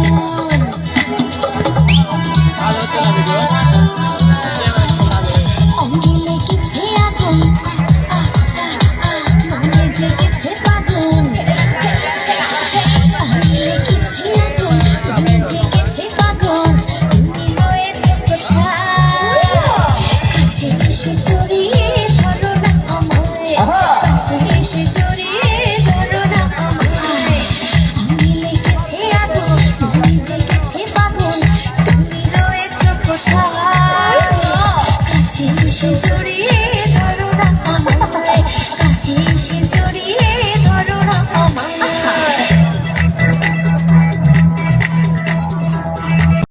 Oh, জড়িয়ে